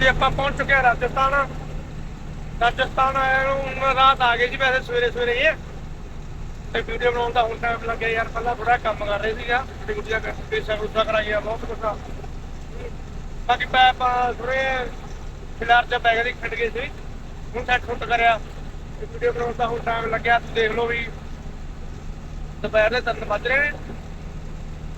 ਹਾਂਜੀ ਆਪਾਂ ਪਹੁੰਚ ਚੁੱਕੇ ਹਾਂ ਰਾਜਸਥਾਨ ਰਾਜਸਥਾਨ ਆਏ ਨੂੰ ਰਾਤ ਆ ਗਈ ਜੀ, ਵੈਸੇ ਸਵੇਰੇ ਸਵੇਰੇ ਹੀ ਤੇ ਵੀਡੀਓ ਬਣਾਉਣ ਦਾ ਹੁਣ ਟਾਈਮ ਲੱਗਿਆ ਯਾਰ, ਪਹਿਲਾਂ ਥੋੜਾ ਕੰਮ ਕਰ ਰਹੇ ਸੀਗਾ ਡਿਊਟੀਆਂ ਕਰਕੇ ਸਰੂਸਾ ਕਰਾਈਆ ਬਹੁਤ ਕੁਛ ਬਾਕੀ ਪੈਪ ਥੋੜੇ ਫਿਲਾਰ ਚ ਬੈਗ ਦੀ ਖੱਟ ਗਏ ਸੀ, ਹੁਣ ਸੈੱਟ ਸੁੱਟ ਕਰਿਆ। ਤੇ ਵੀਡੀਓ ਬਣਾਉਣ ਦਾ ਹੁਣ ਟਾਈਮ ਲੱਗਿਆ, ਤੁਸੀਂ ਦੇਖ ਲਓ ਵੀ। ਦੁਪਹਿਰ ਦੇ 3 ਵੱਜ ਰਹੇ ਨੇ।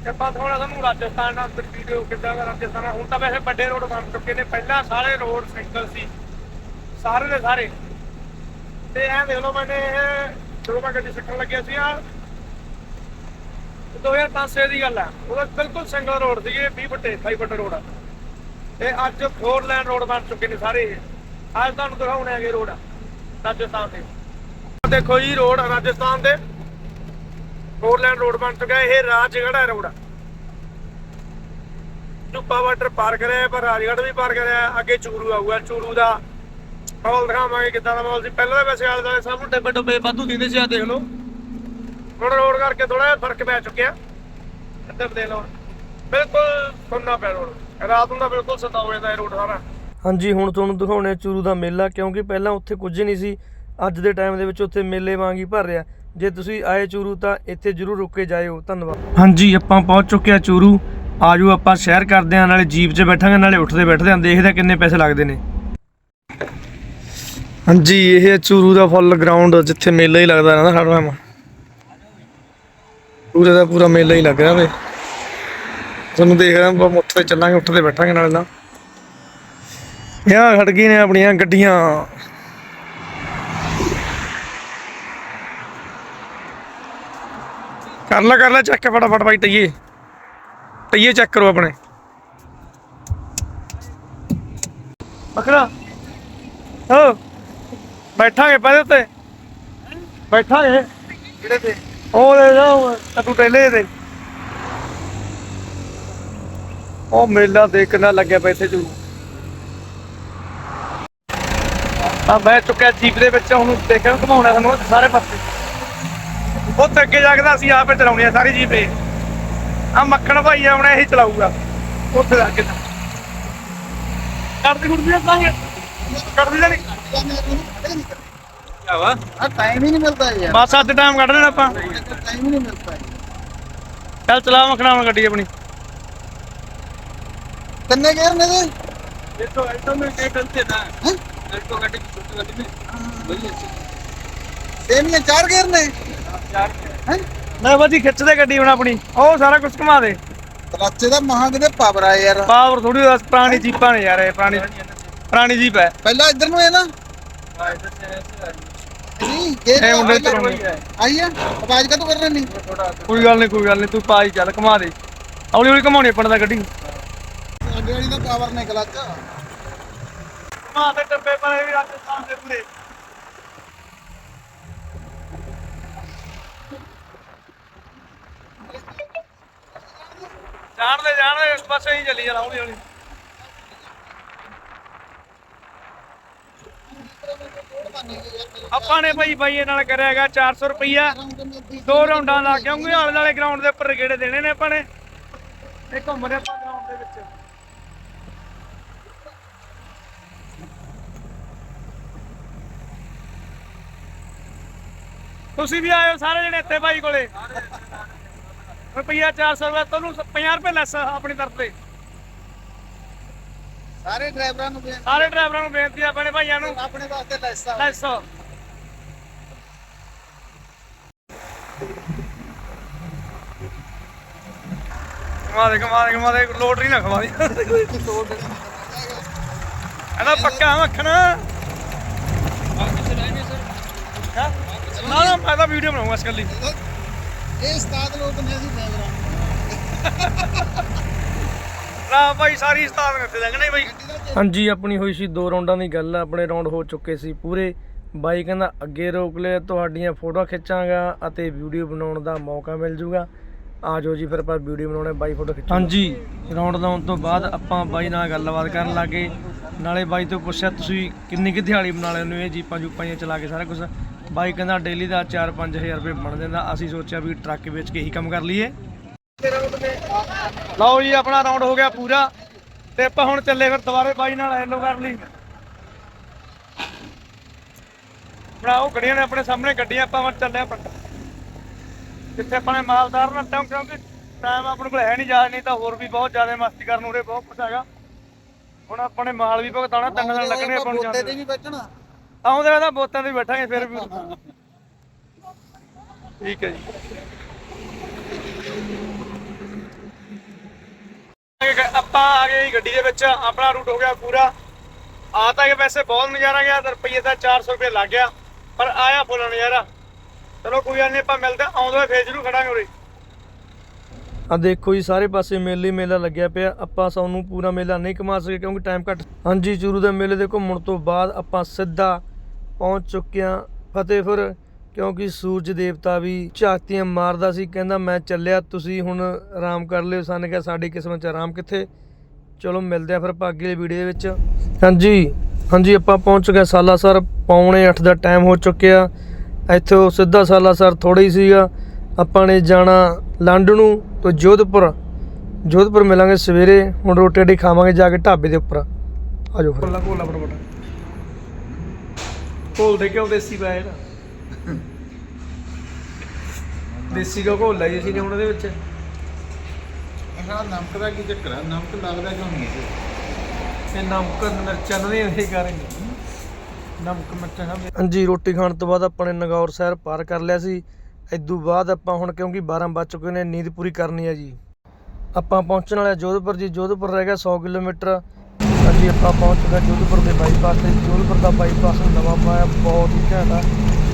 ਤੇ ਆਪਾਂ ਥੋੜਾ ਸਾਨੂੰ ਰਾਜਸਥਾਨ ਦਾ ਵੀਡੀਓ ਕਿੱਦਾਂ ਦਾ ਰਾਜਸਥਾਨ ਹੁਣ ਤਾਂ ਵੈਸੇ ਵੱਡੇ ਰੋਡ ਬਣ ਚੁੱਕੇ ਨੇ, ਪਹਿਲਾਂ ਸਾਰੇ ਰੋਡ ਸਿੰਗਲ ਸੀ, ਸਾਰੇ ਦੇ ਸਾਰੇ। ਤੇ ਐਂ ਦੇਖ ਲਓ ਮੈਨੇ ਜਦੋਂ ਮੈਂ ਗੱਡੀ ਸਿੱਖਣ ਲੱਗਿਆ ਸੀ ਆ 2005 ਦੀ ਗੱਲ ਆ, ਉਹਦਾ ਬਿਲਕੁਲ ਸਿੰਗਲ ਰੋਡ ਸੀਗੇ 20 ਫੁੱਟੇ 28 ਫੁੱਟ ਰੋਡ ਆ। ਤੇ ਅੱਜ ਫੋਰ ਲਾਈਨ ਰੋਡ ਬਣ ਚੁੱਕੇ ਨੇ ਸਾਰੇ ਅੱਜ ਤੁਹਾਨੂੰ ਦਿਖਾਉਣੇ ਹੈਗੇ ਰੋਡ ਰਾਜਸਥਾਨ ਦੇ। ਦੇਖੋ ਜੀ ਰੋਡ ਰਾਜਸਥਾਨ ਦੇ। 4 ਲਾਈਨ ਰੋਡ ਬਣ ਚੁੱਕਾ ਹੈ। ਇਹ ਰਾਜਗੜ੍ਹ ਰੋਡ। ਆ ਚੁੱਪਾ ਵਾਟਰ ਪਾਰ ਕਰਿਆ ਪਰ ਰਾਜਗੜ੍ਹ ਵੀ ਪਾਰ ਕਰਿਆ ਅੱਗੇ ਚੂਰੂ ਆਊਗਾ, ਚੂਰੂ ਦਾ ਮਾਹੌਲ ਦਿਖਾਵਾਂਗੇ ਕਿੱਦਾਂ ਦਾ ਮਾਹੌਲ ਸੀ। ਪਹਿਲਾਂ ਤਾਂ ਵੈਸੇ ਆਲੇ ਦੁਆਲੇ ਸਭ ਨੂੰ ਡੱਬੇ ਡੱਬੇ ਵਾਧੂ ਦਿੰਦੇ ਸੀ ਆ ਦੇਖ ਲਓ। ਹੁਣ ਰੋਡ ਕਰਕੇ ਥੋੜਾ ਜਿਹਾ ਫ਼ਰਕ ਪੈ ਚੁੱਕਿਆ। ਇੱਧਰ ਦੇਖ ਲਓ ਬਿਲਕੁਲ ਸੁੰਨਾ ਪਿਆ ਰੋਡ ਰਾਤ ਨੂੰ ਤਾਂ ਬਿਲਕੁਲ ਸੁੰਨਾ ਹੋ ਜਾਂਦਾ ਰੋਡ ਸਾਰਾ। ਹਾਂਜੀ, ਹੁਣ ਤੁਹਾਨੂੰ ਦਿਖਾਉਣੇ ਚੂਰੂ ਦਾ ਮੇਲਾ, ਕਿਉਂਕਿ ਪਹਿਲਾਂ ਉੱਥੇ ਕੁਝ ਨਹੀਂ ਸੀ। ਅੱਜ ਦੇ ਟਾਈਮ ਦੇ ਵਿੱਚ ਉੱਥੇ ਮੇਲੇ ਵਾਂਗ ਹੀ ਭਰ ਰਿਹਾ। ਜੇ ਤੁਸੀਂ ਆਏ ਚੂਰੂ ਤਾਂ ਇੱਥੇ ਜ਼ਰੂਰ ਰੁਕ ਕੇ ਜਾਇਓ। ਧੰਨਵਾਦ। ਹਾਂਜੀ ਆਪਾਂ ਪਹੁੰਚ ਚੁੱਕੇ ਆ ਚੂਰੂ। ਆਜੋ ਆਪਾਂ ਸ਼ਹਿਰ ਕਰਦੇ ਆ ਨਾਲੇ ਜੀਪ 'ਚ ਬੈਠਾਂਗੇ ਨਾਲੇ ਉੱਠਦੇ ਬੈਠਦੇ ਆਂ ਦੇਖਦੇ ਆ ਕਿੰਨੇ ਪੈਸੇ ਲੱਗਦੇ ਨੇ। ਹਾਂਜੀ ਇਹ ਹੈ ਚੂਰੂ ਦਾ ਫੁੱਲ ਗਰਾਊਂਡ ਜਿੱਥੇ ਮੇਲਾ ਹੀ ਲੱਗਦਾ ਰਹਿੰਦਾ ਹਰ ਟਾਈਮ ਪੂਰੇ ਦਾ ਪੂਰਾ ਮੇਲਾ ਹੀ ਲੱਗ ਰਿਹਾ ਵੇ। ਤੁਹਾਨੂੰ ਦੇਖ ਰਿਹਾ ਆਪਾਂ ਉੱਠਦੇ ਚੱਲਾਂਗੇ ਉੱਠਦੇ ਬੈਠਾਂਗੇ ਨਾਲੇ ਨਾਲ ਯਾ ਖੜ ਗਈ ਨੇ ਆਪਣੀਆਂ ਗੱਡੀਆਂ। ਕਰ ਲੈ ਕਰ ਲੈ ਚੱਕ ਫਟਾਫਟ ਬਾਈ ਟਈਏ ਟਈਏ ਚੈੱਕ ਕਰੋ ਆਪਣੇ। ਬਖਰਾ ਹੋ। ਬੈਠਾਂਗੇ ਪਹਿਲੇ ਉੱਤੇ। ਬੈਠਾਂਗੇ। ਕਿਹੜੇ ਤੇ? ਉਹ ਲੈ ਜਾ ਤੂੰ ਟੈਲੇ ਤੇ ਉਹ ਮੇਲਾ ਦੇਖਣਾ ਲੱਗਿਆ ਪਿਆ ਇੱਥੇ ਜੂ। ਆ ਮੈਂ ਚੁੱਕਿਆ ਜੀਪ ਦੇ ਵਿੱਚ ਹੁਣ ਦੇਖਣ ਘਮਾਉਣਾ ਸਾਨੂੰ ਸਾਰੇ ਪਾਸੇ। ਉੱਥੇ ਅੱਗੇ ਜਾ ਕੇ ਤਾਂ ਅਸੀਂ ਆਪੇ ਚਲਾਉਣੀ ਆ ਸਾਰੀ ਜੀਪ ਇਹ। ਆ ਮੱਖਣ ਭਾਈ ਆਉਣਾ ਇਹ ਚਲਾਊਗਾ। ਉੱਥੇ ਜਾ ਕੇ। ਕਰਦੇ ਗੁਰਦੀ ਤਾਂ ਹੈ। ਕਰਦੇ ਜਾਨੀ ਕੀ ਵਾ ਆ ਟਾਈਮ ਹੀ ਨਹੀਂ ਮਿਲਦਾ ਯਾਰ ਬਸ ਅੱਜ ਟਾਈਮ ਕੱਢ ਲੈਣਾ ਆਪਾਂ। ਟਾਈਮ ਹੀ ਨਹੀਂ ਮਿਲਦਾ ਚੱਲ ਚਲਾ ਮੱਖਣਾ ਹੁਣ ਗੱਡੀ ਆਪਣੀ। ਕਿੰਨੇ ਗੇਰ ਨੇ ਦੇ ਇਹ ਤਾਂ ਇਹ ਤਾਂ ਮੈਂ ਕਹਿ ਕੰਤੇ ਨਾ। ਹੈ? ਇਹ ਤਾਂ ਗੱਡੀ ਛੋਟੀ ਗੱਡੀ ਨੇ ਬੜੀ ਅੱਛੀ ਸੇਮੀਆਂ ਚਾਰ ਗੇਰ ਨੇ। ਲੈ ਬਾਜੀ ਖਿੱਚ ਦੇ ਗੱਡੀ ਹੁਣ ਆਪਣੀ। ਉਹ ਸਾਰਾ ਕੁਝ ਘੁਮਾ ਦੇ। ਕਲੱਚੇ ਦਾ ਮਹਾਂ ਕਿਤੇ ਪਾਵਰ ਆ ਯਾਰ। ਪਾਵਰ ਥੋੜੀ ਦੱਸ ਪੁਰਾਣੀ ਜੀਪਾਂ ਨੇ ਯਾਰ ਇਹ ਪੁਰਾਣੀ ਪੁਰਾਣੀ ਜੀਪ ਹੈ। ਪਹਿਲਾਂ ਇੱਧਰ ਨੂੰ ਇਹ ਨਾ। ਕੋਈ ਗੱਲ ਨਹੀਂ ਕੋਈ ਗੱਲ ਨਹੀਂ ਤੂੰ ਪਾਈ ਚੱਲ ਘੁਮਾ ਦੇ। ਹੌਲੀ ਹੌਲੀ ਘੁਮਾਉਣੀ ਆਪਣਾ ਗੱਡੀ। ਅੱਗੇ ਵਾਲੀ ਦਾ ਪਾਵਰ ਨੇ ਕਲੱਚ। ਘੁਮਾ ਤੇ ਟੱਪੇ ਵੀ ਰਾਜਸਥਾਨ ਦੇ ਪੂਰੇ। ਜਾਣ ਦੇ ਜਾਣ ਦੇ ਇਸ ਪਾਸੇ ਚੱਲੀ ਜਾ ਹੌਲੀ ਹੌਲੀ। ਆਪਾਂ ਨੇ ਭਾਈ ਭਾਈ ਨਾਲ ਕਰਿਆ ਹੈਗਾ 400 ਰੁਪਈਆ। ਦੋ ਰਾਉਂਡਾਂ ਲਾ ਕੇ ਆਉਂਗੇ, ਆਲੇ ਵਾਲੇ ਗਰਾਊਂਡ ਦੇ ਉੱਪਰ ਗੇੜੇ ਦੇਣੇ ਨੇ ਆਪਾਂ ਨੇ। ਤੇ ਘੁੰਮ ਰਹੇ ਆਪਾਂ ਗਰਾਊਂਡ ਦੇ ਵਿੱਚ। ਤੁਸੀਂ ਵੀ ਆਇਓ ਸਾਰੇ ਜਣੇ ਇੱਥੇ ਭਾਈ ਕੋਲੇ। ਰੁਪਈਆ 400 ਰੁਪਏ ਤੁਹਾਨੂੰ 50 ਰੁਪਏ ਲੈਸ ਆਪਣੀ ਤਰਫ ਤੇ। ਸਾਰੇ ਡਰਾਈਵਰਾਂ ਨੂੰ ਬੇਨਤੀ ਸਾਰੇ ਡਰਾਈਵਰਾਂ ਨੂੰ ਬੇਨਤੀ ਆ ਆਪਣੇ ਭਾਈਆਂ ਨੂੰ। ਆਪਣੇ ਵਾਸਤੇ ਲੈਸ। ਆ ਲੈਸ। ਕਮਾ ਦੇ ਕਮਾ ਦੇ ਕਮਾ ਦੇ ਲੋਟਰੀ ਨਾ ਖਵਾ ਦੇ। ਇਹਦਾ ਪੱਕਾ ਮੱਖਣਾ ਨਾ ਨਾ ਮੈਂ ਤਾਂ ਵੀਡੀਓ ਬਣਾਉਂਗਾ ਇਸ ਕੱਲੀ ਇਹ ਉਸਤਾਦ ਲੋਕ ਨੇ ਅਸੀਂ ਡਰਾਈਵਰਾਂ ਨਾ ਭਾਈ ਸਾਰੀ ਸਤਾਨ ਕਰਦੇ ਲੰਘਣੇ ਬਾਈ ਹਾਂਜੀ ਆਪਣੀ ਹੋਈ ਸੀ ਦੋ ਰਾਉਂਡਾਂ ਦੀ ਗੱਲ ਆ ਆਪਣੇ ਰਾਉਂਡ ਹੋ ਚੁੱਕੇ ਸੀ ਪੂਰੇ। ਬਾਈ ਕਹਿੰਦਾ ਅੱਗੇ ਰੋਕ ਲਿਆ ਤੁਹਾਡੀਆਂ ਫੋਟੋਆਂ ਖਿੱਚਾਂਗਾ ਅਤੇ ਵੀਡੀਓ ਬਣਾਉਣ ਦਾ ਮੌਕਾ ਮਿਲ ਜੂਗਾ। ਆ ਜਾਓ ਜੀ ਫਿਰ ਆਪਾਂ ਵੀਡੀਓ ਬਣਾਉਣੇ ਬਾਈ ਫੋਟੋ ਖਿੱਚੋ। ਹਾਂਜੀ ਰਾਉਂਡ ਲਾਉਣ ਤੋਂ ਬਾਅਦ ਆਪਾਂ ਬਾਈ ਨਾਲ ਗੱਲਬਾਤ ਕਰਨ ਲੱਗੇ ਨਾਲੇ ਬਾਈ ਤੋਂ ਪੁੱਛਿਆ ਤੁਸੀਂ ਕਿੰਨੀ ਕਿ ਦਿਹਾੜੀ ਬਣਾ ਲੈਂਦੇ ਹੋ? ਇਹ ਜੀਪਾਂ ਜੂਪਾਂ ਜਿਹੀਆਂ ਚਲਾ ਕੇ ਸਾਰਾ ਕੁਝ ਬਾਈ ਕਹਿੰਦਾ ਡੇਲੀ ਦਾ 4-5000 ਰੁਪਏ ਬਣ ਜਾਂਦਾ। ਅਸੀਂ ਸੋਚਿਆ ਵੀ ਟਰੱਕ ਵੇਚ ਕੇ ਹੀ ਕੰਮ ਕਰ ਲਈਏ। ਲਓ ਜੀ ਆਪਣਾ ਰਾਉਂਡ ਹੋ ਗਿਆ ਪੂਰਾ। ਤੇ ਆਪਾਂ ਹੁਣ ਚੱਲੇ ਫਿਰ ਦੁਬਾਰੇ ਬਾਈ ਨਾਲ ਐਲੋ ਕਰ ਲਈ। ਬਣਾਓ ਗੱਡੀਆਂ ਨੇ ਆਪਣੇ ਸਾਹਮਣੇ ਗੱਡੀਆਂ ਆਪਾਂ ਹੁਣ ਚੱਲੇ ਪਿੰਡ ਜਿੱਥੇ ਆਪਣੇ ਮਾਲਦਾਰ ਨਾਲ ਟਾਈਮ ਕਿਉਂਕਿ ਟਾਈਮ ਆਪਣੇ ਕੋਲ ਹੈ ਨਹੀਂ ਜਾ ਨਹੀਂ ਤਾਂ ਹੋਰ ਵੀ ਬਹੁਤ ਜ਼ਿਆਦਾ ਮਸਤੀ ਕਰਨ ਉਰੇ ਬਹੁਤ ਕੁਛ ਹੈਗਾ। ਹੁਣ ਆਪਣੇ ਮਾਲ ਵੀ ਭੁਗਤਾਉਣਾ ਤਿੰਨ ਦਿਨ ਲੱਗਣੇ ਆਪਾਂ ਨੂੰ ਜਾਂਦੇ ਤੇ ਵੀ ਬੈਠਣਾ। ਆਉਂਦੇ ਆ ਬੋਤਾਂ ਤੇ ਬੈਠਾਂਗੇ ਫਿਰ ਵੀ। ਠੀਕ ਹੈ ਜੀ। ਆਪਾਂ ਆ ਗਏ ਗੱਡੀ ਦੇ ਵਿੱਚ, ਆਪਣਾ ਰੂਟ ਹੋ ਗਿਆ ਪੂਰਾ। ਆ ਤਾਂ ਇਹ ਵੈਸੇ ਬਹੁਤ ਨਜ਼ਾਰਾ ਗਿਆ ਰੁਪਈਏ ਦਾ 400 ਰੁਪਏ ਲੱਗ ਗਿਆ, ਪਰ ਆਇਆ ਫੁੱਲ ਨਜ਼ਾਰਾ। ਚਲੋ ਕੋਈ ਗੱਲ ਨਹੀਂ ਆਪਾਂ ਮਿਲਦੇ, ਆਉਂਦੇ ਹੋਏ ਫੇਰ ਜਰੂਰ ਖੜਾਂਗੇ ਉਰੇ। ਆ ਦੇਖੋ ਜੀ, ਸਾਰੇ ਪਾਸੇ ਮੇਲੇ ਹੀ ਮੇਲਾ ਲੱਗਿਆ ਪਿਆ। ਆਪਾਂ ਸਾਨੂੰ ਪੂਰਾ ਮੇਲਾ ਨਹੀਂ ਘੁਮਾ ਸਕੇ, ਕਿਉਂਕਿ ਟਾਈਮ ਘੱਟ ਹਾਂਜੀ ਚੂਰੂ ਦੇ ਮੇਲੇ ਦੇ ਘੁੰਮਣ ਤੋਂ ਬਾਅਦ ਆਪਾਂ ਸਿੱਧਾ ਪਹੁੰਚ ਚੁੱਕੇ ਹਾਂ ਫਤਿਹਪੁਰ, ਕਿਉਂਕਿ ਸੂਰਜ ਦੇਵਤਾ ਵੀ ਝਾਤੀਆਂ ਮਾਰਦਾ ਸੀ, ਕਹਿੰਦਾ, ਮੈਂ ਚੱਲਿਆ, ਤੁਸੀਂ ਹੁਣ ਆਰਾਮ ਕਰ ਲਿਓ। ਸਾਨੂੰ ਕਿਹਾ, ਸਾਡੀ ਕਿਸਮਤ 'ਚ ਆਰਾਮ ਕਿੱਥੇ? ਚਲੋ, ਮਿਲਦੇ ਆ ਫਿਰ ਆਪਾਂ ਅਗਲੀ ਵੀਡੀਓ ਦੇ ਵਿੱਚ। ਹਾਂਜੀ ਹਾਂਜੀ, ਆਪਾਂ ਪਹੁੰਚ ਗਏ ਸਾਲਾਸਰ ਪੌਣੇ 8 ਦਾ ਟਾਈਮ ਹੋ ਚੁੱਕਿਆ। ਇੱਥੋਂ ਸਿੱਧਾ ਸਾਲਾਸਰ ਥੋੜਾ ਹੀ ਸੀਗਾ। ਆਪਾਂ ਨੇ ਜਾਣਾ ਲੰਡ ਨੂੰ ਤੋਂ ਜੋਧਪੁਰ। ਜੋਧਪੁਰ ਮਿਲਾਂਗੇ ਸਵੇਰੇ। ਹੁਣ ਰੋਟੀ ਰੋਟੀ ਖਾਵਾਂਗੇ ਜਾ ਕੇ ਢਾਬੇ ਦੇ ਉੱਪਰ। ਆਜੋ ਫਿਰ। ਕੋਲਾ ਕੋਲਾ ਬੜਾ ਕੋਲ ਦੇ ਕਿਉਂ ਦੇਸੀ ਪਾਇਆ ਨਾ ਦੇਸੀ ਕਾ ਘੋਲ ਲਾਈ ਸੀ ਨੇ ਹੁਣ ਉਹਦੇ ਵਿੱਚ? ਇਹਨਾਂ ਨਮਕ ਦਾ ਕੀ ਚੱਕਰ ਆ? ਨਮਕ ਲੱਗਦਾ ਕਿਉਂ ਨਹੀਂ ਹੈ ਇਹ ਨਮਕ ਮਿਰਚਾਂ ਨੂੰ ਨਹੀਂ ਇਹ ਕਰਾਂਗੇ ਨਮਕ ਮਿਰਚਾਂ ਖਾਂਦੇ ਹਾਂਜੀ ਰੋਟੀ ਖਾਣ ਤੋਂ ਬਾਅਦ ਆਪਾਂ ਨੇ ਨਗੌਰ ਸ਼ਹਿਰ ਪਾਰ ਕਰ ਲਿਆ ਸੀ। ਇਦੋਂ ਬਾਅਦ ਆਪਾਂ ਹੁਣ ਕਿਉਂਕਿ 12 ਵੱਜ ਚੁੱਕੇ ਨੇ ਨੀਂਦ ਪੂਰੀ ਕਰਨੀ ਹੈ ਜੀ। ਆਪਾਂ ਪਹੁੰਚਣ ਵਾਲੇ ਜੋਧਪੁਰ ਜੀ। ਜੋਧਪੁਰ ਰਹਿ ਗਿਆ 100 ਕਿਲੋਮੀਟਰ। ਹਾਂਜੀ ਆਪਾਂ ਪਹੁੰਚ ਗਏ ਜੋਧਪੁਰ ਦੇ ਬਾਈਪਾਸ ਤੇ। ਜੋਧਪੁਰ ਦਾ ਬਾਈਪਾਸ ਨਵਾਂ ਪਾਇਆ ਬਹੁਤ ਹੀ ਘੈਂਟ ਆ।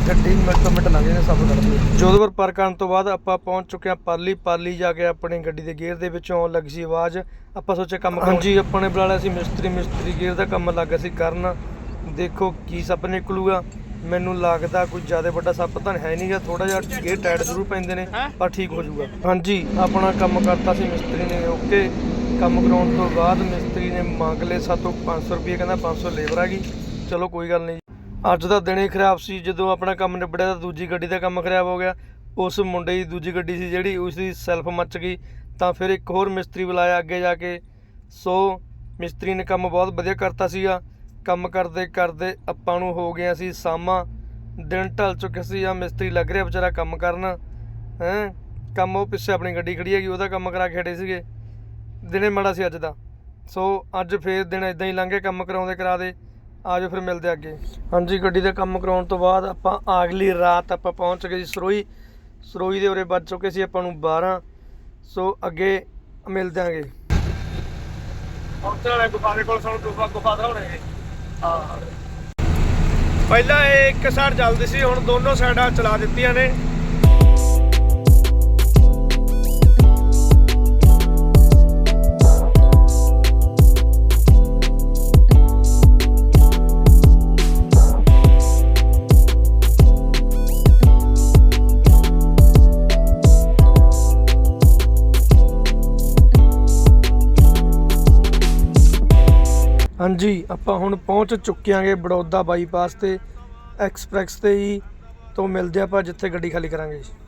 ਗੱਡੀ ਮਿੰਟ ਤੋਂ ਮਿੰਟ ਲੱਗ ਜਾਂਦੇ ਸਭ ਕਰਦੇ ਜੋਧਪੁਰ ਪਾਰ ਕਰਨ ਤੋਂ ਬਾਅਦ ਆਪਾਂ ਪਹੁੰਚ ਚੁੱਕੇ ਹਾਂ ਪਾਲੀ। ਪਾਲੀ ਜਾ ਕੇ ਆਪਣੀ ਗੱਡੀ ਦੇ ਗੇਅਰ ਦੇ ਵਿੱਚੋਂ ਆਉਣ ਲੱਗੀ ਸੀ ਆਵਾਜ਼। ਆਪਾਂ ਸੋਚਿਆ ਕੰਮ ਹਾਂਜੀ ਆਪਾਂ ਨੇ ਬੁਲਾ ਲਿਆ ਸੀ ਮਿਸਤਰੀ। ਮਿਸਤਰੀ ਗੇਅਰ ਦਾ ਕੰਮ ਲੱਗਾ ਸੀ ਕਰਨ। ਦੇਖੋ ਕੀ ਸੱਪ ਨਿਕਲੂਗਾ। ਮੈਨੂੰ ਲੱਗਦਾ ਕੋਈ ਜ਼ਿਆਦਾ ਵੱਡਾ ਸੱਪ ਤਾਂ ਹੈ ਨਹੀਂਗਾ ਥੋੜਾ ਜਿਹਾ ਗੇਅਰ ਟਾਈਟ ਜ਼ਰੂਰ ਪੈਂਦੇ ਨੇ ਪਰ ਠੀਕ ਹੋ ਜਾਊਗਾ। ਹਾਂਜੀ ਆਪਣਾ ਕੰਮ ਕਰਤਾ ਸੀ ਮਿਸਤਰੀ ਨੇ। ਓਕੇ ਕੰਮ ਕਰਾਉਣ ਤੋਂ ਬਾਅਦ ਮਿਸਤਰੀ ਨੇ ਮੰਗ ਲਏ ਸਾਤੋਂ 500 ਰੁਪਏ ਕਹਿੰਦਾ 500 ਲੇਬਰ ਆ ਗਈ। ਚਲੋ ਕੋਈ ਗੱਲ ਨਹੀਂ ਅੱਜ ਦਾ ਦਿਨ ਹੀ ਖਰਾਬ ਸੀ, ਜਦੋਂ ਆਪਣਾ ਕੰਮ ਨਿਬੜਿਆ ਤਾਂ ਦੂਜੀ ਗੱਡੀ ਦਾ ਕੰਮ ਖਰਾਬ ਹੋ ਗਿਆ। ਉਸ ਮੁੰਡੇ ਦੀ ਦੂਜੀ ਗੱਡੀ ਸੀ ਜਿਹੜੀ, ਉਸ ਦੀ ਸੈਲਫ ਮੱਚ ਗਈ। ਤਾਂ ਫਿਰ ਇੱਕ ਹੋਰ ਮਿਸਤਰੀ ਬੁਲਾਇਆ ਅੱਗੇ ਜਾ ਕੇ। ਸੋ ਮਿਸਤਰੀ ਨੇ ਕੰਮ ਬਹੁਤ ਵਧੀਆ ਕਰਤਾ ਸੀਗਾ। ਕੰਮ ਕਰਦੇ ਕਰਦੇ ਆਪਾਂ ਨੂੰ ਹੋ ਗਿਆ ਸੀ ਸਾਮਾ। ਦਿਨ ਢਲ ਚੁੱਕਿਆ ਸੀ ਆ ਮਿਸਤਰੀ ਲੱਗ ਰਿਹਾ ਵਿਚਾਰਾ ਕੰਮ ਕਰਨ। ਹੈ? ਕੰਮ ਉਹ ਪਿੱਛੇ ਆਪਣੀ ਗੱਡੀ ਖੜੀ ਹੈਗੀ, ਉਹਦਾ ਕੰਮ ਕਰਾ ਕੇ ਹਟੇ ਸੀਗੇ। ਦਿਨੇ ਮਾੜਾ ਸੀ ਅੱਜ ਦਾ। ਸੋ ਅੱਜ ਫੇਰ ਦਿਨ ਇਦਾਂ ਹੀ ਲੰਘੇ ਕੰਮ ਕਰਾਉਂਦੇ ਕਰਾਦੇ ਆਜੋ ਫਿਰ ਮਿਲਦੇ ਅੱਗੇ। ਹਾਂਜੀ ਗੱਡੀ ਦਾ ਕੰਮ ਕਰਾਉਣ ਤੋਂ ਬਾਅਦ ਆਪਾਂ ਅਗਲੀ ਰਾਤ ਆਪਾਂ ਪਹੁੰਚ ਗਏ ਜੀ ਸਰੋਈ। ਸਰੋਈ ਦੇ ਉਰੇ ਵੱਜ ਚੁੱਕੇ ਸੀ ਆਪਾਂ ਨੂੰ 12 ਸੋ ਅੱਗੇ ਮਿਲਦੇ ਆਂਗੇ। ਪਹੁੰਚਣ ਵਾਲੇ ਗੁਫਾ ਦੇ ਕੋਲ ਸਾਨੂੰ ਗੁਫਾ ਗੁਫਾ ਦਿਖਾਉਣੇ ਹਾਂ। ਪਹਿਲਾਂ ਇਹ ਇੱਕ ਸਾਈਡ ਚੱਲਦੀ ਸੀ ਹੁਣ ਦੋਨੋਂ ਸਾਈਡਾਂ ਚਲਾ ਦਿੱਤੀਆਂ ਨੇ। ਹਾਂਜੀ, ਆਪਾਂ ਹੁਣ ਪਹੁੰਚ ਚੁੱਕਿਆਂਗੇ ਬੜੌਦਾ ਬਾਈਪਾਸ ਤੇ, ਐਕਸਪ੍ਰੈਸ ਤੇ ਹੀ ਤੋਂ ਮਿਲਦੇ ਆਪਾਂ ਜਿੱਥੇ ਗੱਡੀ ਖਾਲੀ ਕਰਾਂਗੇ ਜੀ।